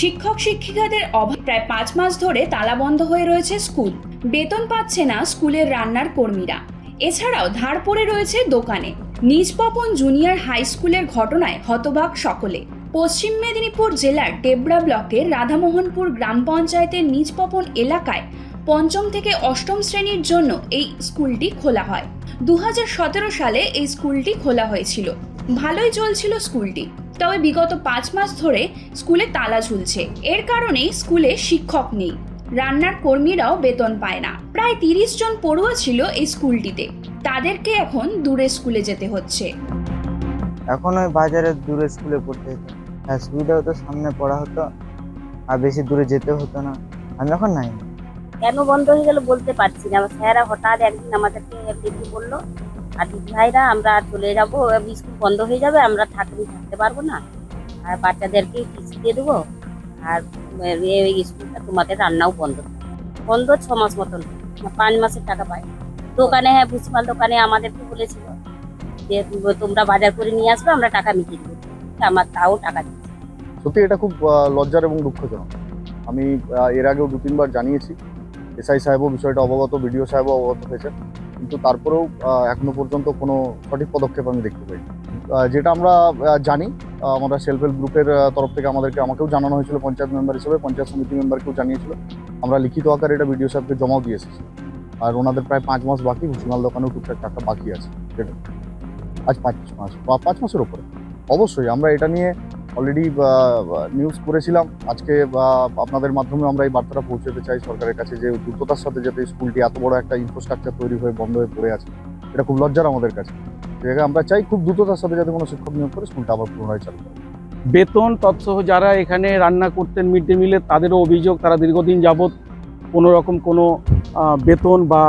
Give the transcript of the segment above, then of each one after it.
শিক্ষক শিক্ষিকাদের অভাব প্রায় পাঁচ মাস ধরে তালাবন্ধ হয়ে রয়েছে স্কুল। বেতন পাচ্ছে না স্কুলের রান্নার কর্মীরা। এছাড়াও ধার পড়ে রয়েছে দোকানে। নিজপপন জুনিয়র হাই স্কুলের ঘটনায় হতবাক সকলে। পশ্চিম মেদিনীপুর জেলার ডেবরা ব্লকের রাধামোহনপুর গ্রাম পঞ্চায়েতের নিজপপন এলাকায় পঞ্চম থেকে অষ্টম শ্রেণির জন্য এই স্কুলটি খোলা হয়। দু হাজার সতেরো সালে এই স্কুলটি খোলা হয়েছিল। ভালোই চলছিল স্কুলটি। তবে বিগত পাঁচ মাস ধরে স্কুলে তালা ঝুলছে। এর কারণেই স্কুলে শিক্ষক নেই। রান্নার কর্মীরাও বেতন পায় না। প্রায় তিরিশ জন পড়ুয়া ছিল এই স্কুলটিতে। তাদেরকে এখন দূরে স্কুলে যেতে হচ্ছে। এখন ওই বাজারে দূরে স্কুলে পড়তে হতো। হ্যাঁ সুবিধা হতো সামনে পড়া হতো। আর বেশি দূরে যেতে হতো না। আমি এখন নাই। কেন বন্ধ হয়ে গেল বলতে পারছি না। আমার স্যারা হঠাৎ একদিন আমাদেরকে বলল আর দিদি ভাইরা, আমরা চলে যাব, স্কুল বন্ধ হয়ে যাবে, আমরা থাকতে থাকতে পারব না। আর বাচ্চাদেরকে কিস্তি দিয়ে দেবো, আর এই স্কুলটা তোমাদের রান্নাও বন্ধ। বন্ধ ছ মাস মতন, পাঁচ মাসের টাকা পাই দোকানে হ্যাঁ ভুসিমাল দোকানে আমাদেরকে বলেছিল যে, তোমরা বাজার করে নিয়ে আসবে, আমরা টাকা মিটিয়ে দেবো। আমার তাও টাকা দিচ্ছে। সত্যি এটা খুব লজ্জার এবং দুঃখজনক। আমি এর আগেও দু তিনবার জানিয়েছি। এসআই সাহেবও বিষয়টা অবগত, বিডিও সাহেবও অবগত হয়েছেন। কিন্তু তারপরেও এখনও পর্যন্ত কোনো সঠিক পদক্ষেপ আমি দেখতে আহ, যেটা আমরা জানি আমরা সেলফ হেল্প গ্রুপের তরফ থেকে আমাদেরকে আমাকেও জানানো হয়েছিল পঞ্চায়েত মেম্বার হিসেবে পঞ্চায়েত সমিতি মেম্বারকেও জানিয়েছিল। আমরা লিখিত আকারে এটা বিডিও সাহেবকে জমাও দিয়ে এসেছি। আর ওনাদের প্রায় পাঁচ মাস বাকি ভুসিমাল দোকানেও টুকটাক টাকা বাকি আছে। যেটা আজ পাঁচ মাস পাঁচ মাসের ওপরে অবশ্যই আমরা এটা নিয়ে অলরেডি নিউজ করেছিলাম। আজকে আপনাদের মাধ্যমে আমরা এই বার্তাটা পৌঁছতে চাই সরকারের কাছে যে দ্রুততার সাথে যাতে স্কুলটি এত বড় একটা ইনফ্রাস্ট্রাকচার তৈরি হয়ে বন্ধ হয়ে পড়ে আছে। এটা খুব লজ্জার আমাদের কাছে। জায়গায় আমরা চাই খুব দ্রুততার সাথে যাতে কোনো শিক্ষক নিয়োগ করে স্কুলটা আবার পুনরায় চালু বেতন তৎসহ যারা এখানে রান্না করতেন মিড ডে মিলে, তাদেরও অভিযোগ, তারা দীর্ঘদিন যাবৎ কোনো রকম কোনো বেতন বা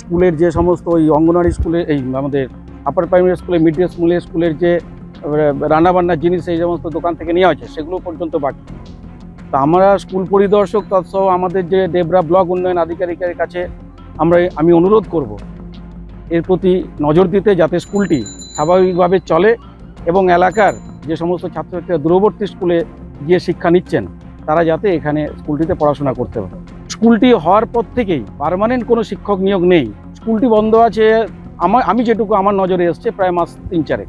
স্কুলের যে সমস্ত ওই অঙ্গনওয়াড়ি স্কুলে, এই আমাদের আপার প্রাইমারি স্কুলে মিড ডে স্কুলে স্কুলের যে রান্নাবান্নার জিনিস এই সমস্ত দোকান থেকে নেওয়া হয়েছে, সেগুলো পর্যন্ত বাকি। তা আমরা স্কুল পরিদর্শক তৎসহ আমাদের যে ডেবরা ব্লক উন্নয়ন আধিকারিকের কাছে আমরা আমি অনুরোধ করব, এর প্রতি নজর দিতে যাতে স্কুলটি স্বাভাবিকভাবে চলে এবং এলাকার যে সমস্ত ছাত্রছাত্রীরা দূরবর্তী স্কুলে গিয়ে শিক্ষা নিচ্ছেন, তারা যাতে এখানে স্কুলটিতে পড়াশোনা করতে পারে। স্কুলটি হওয়ার পর থেকেই পার্মানেন্ট কোনো শিক্ষক নিয়োগ নেই। স্কুলটি বন্ধ আছে আমার আমি যেটুকু আমার নজরে এসছে, প্রায় মাস তিন চারেক।